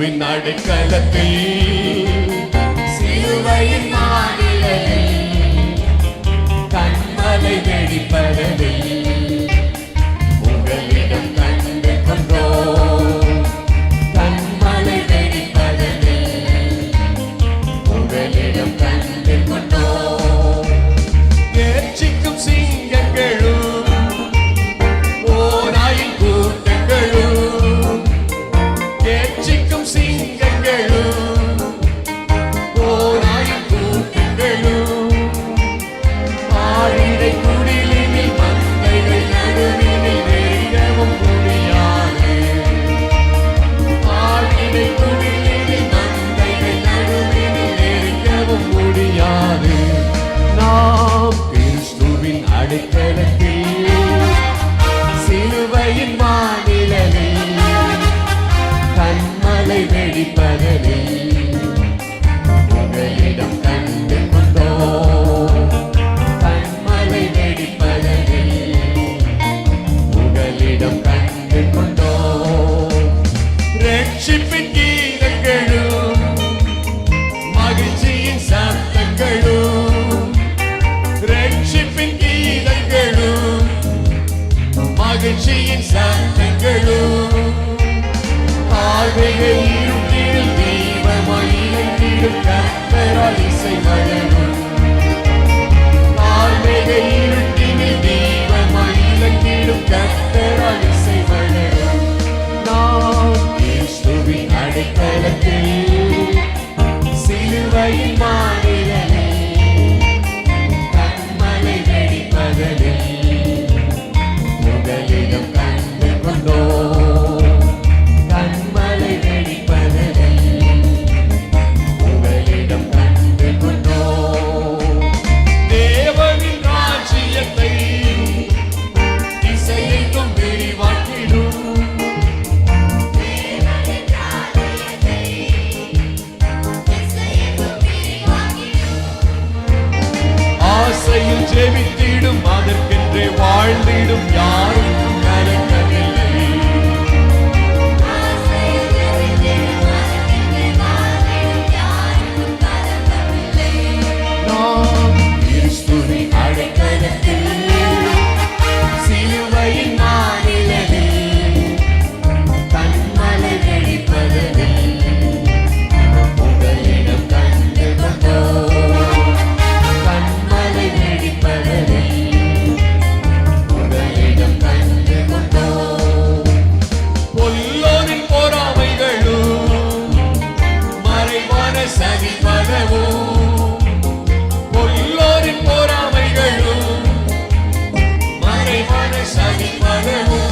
இயேசுவின் அடைக்கலத்தில் சத்தங்களும் மகிழ்ச்சியின் சத்தங்களும் பார்வைகள் இருட்டில் தீபமயிலும் கத்தரால் இசை வழங்கும் பார்வைகள் இருட்டில் தீபமயிலும் கத்தரால் இசை வழங்கும் நாம் கிறிஸ்துவின் சிலுவையில் மாறி ஆசையில் ஜெபித்திடும் அதற்கென்றே வாழ்ந்திடும் யாரும் சகிப்பதவும் பொல்லோரின் பொறாமைகளும் மறைவான சகிப்பதவும்